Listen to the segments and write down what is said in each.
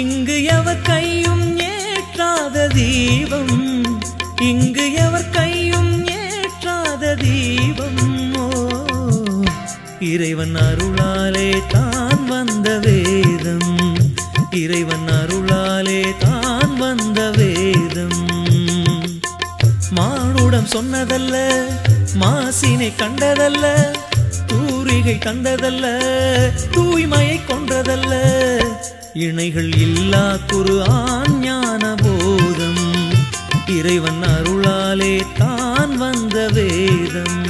இங்கு எவர் கையும் ஏற்றாத தீபம். இங்கு எவர் கையும் ஏற்றாத தீபம். ஓ இறைவன் அருளாலே தான் வந்த வேதம். இறைவன் அருளாலே தான் வந்த வேதம். மானுடம் சொன்னதல்ல மாசினை கண்டதல்ல தூரிகை கண்டதல்ல தூய்மையை கொன்றதல்ல. இணைகள் இல்லா குரு ஞான போதம். இறைவன் அருளாலே தான் வந்த வேதம்.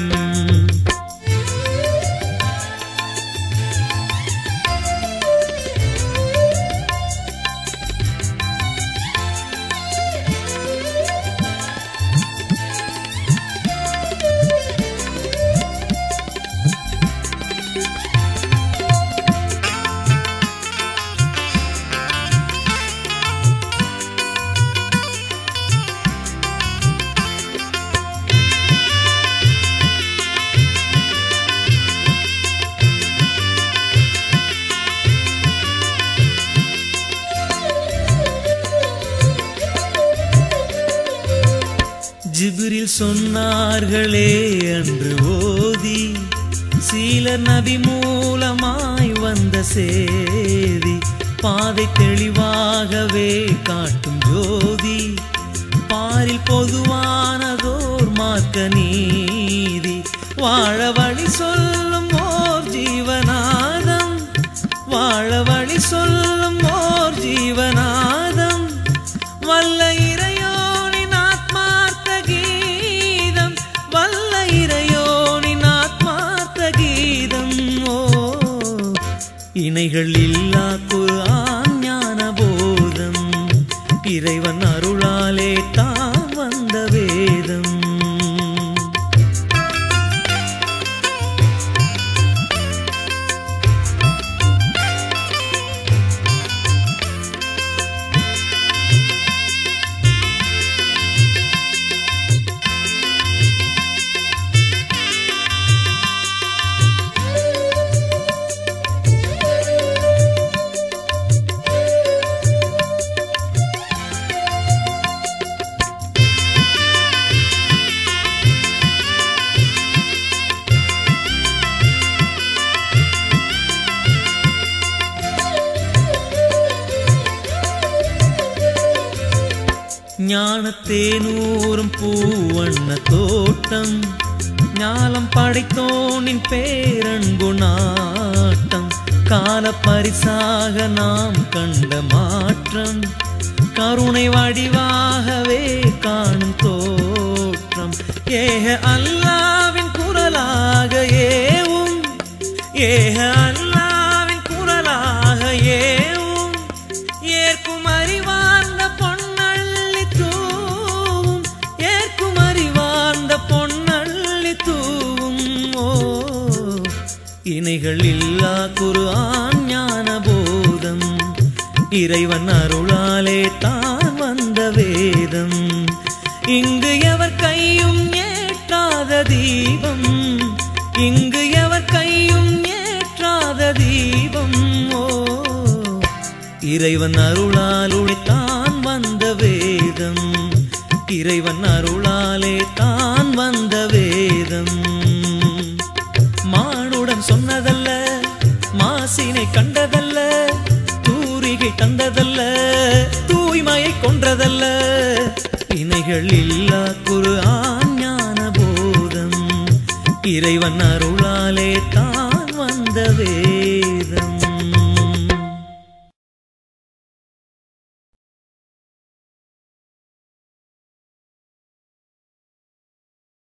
ஜிபிரில் சொன்னார்களே அன்று ஓதி சீல நபி மூலமாய் வந்த சேதி பாதை தெளிவாகவே காட்டும் ஜோதி பாரில் பொதுவானதோர் மார்க்க நீதி. வாழ வழி சொல்லும் ஓர் ஜீவநாதம் வாழ வழி சொல்லும் ஓர் ஜீவநாதம் வல்ல இறையோனின் இணைகள் இல்லா குர்ஆன் ஞான போதம் இறைவன் அருளாலே தான் ஞானத்தேனூரும் பூவண்ண தோட்டம். ஞாலம் படைத்தோனின் பேரன்புணாட்டம் கால பரிசாக நாம் கண்ட மாற்றம். கருணை வடிவாகவே காணும் தோற்றம். ஏக அல்லாவின் குரலாக ஏவும். ஏக அல்லாவின் குரலாக ஏவும். ஏற்குமரி இணைகள் இல்லா குரு ஞான போதம் இறைவன் அருளாலே தான் வந்த வேதம். இங்கு எவர் கையும் ஏற்றாத தீபம். இங்கு எவர் கையும் ஏற்றாத தீபம். ஓ இறைவன் அருளால் ஒளித்தான் வந்த வேதம். இறைவன் அருளாலே தான் வந்த ஆசினை கண்டதல்ல தூரிகை தந்ததல்ல தூய்மையை கொன்றதல்ல. இணைகள் இல்லா குரு ஆஞான போதம் இறைவன் அருளாலே தான் வந்ததே.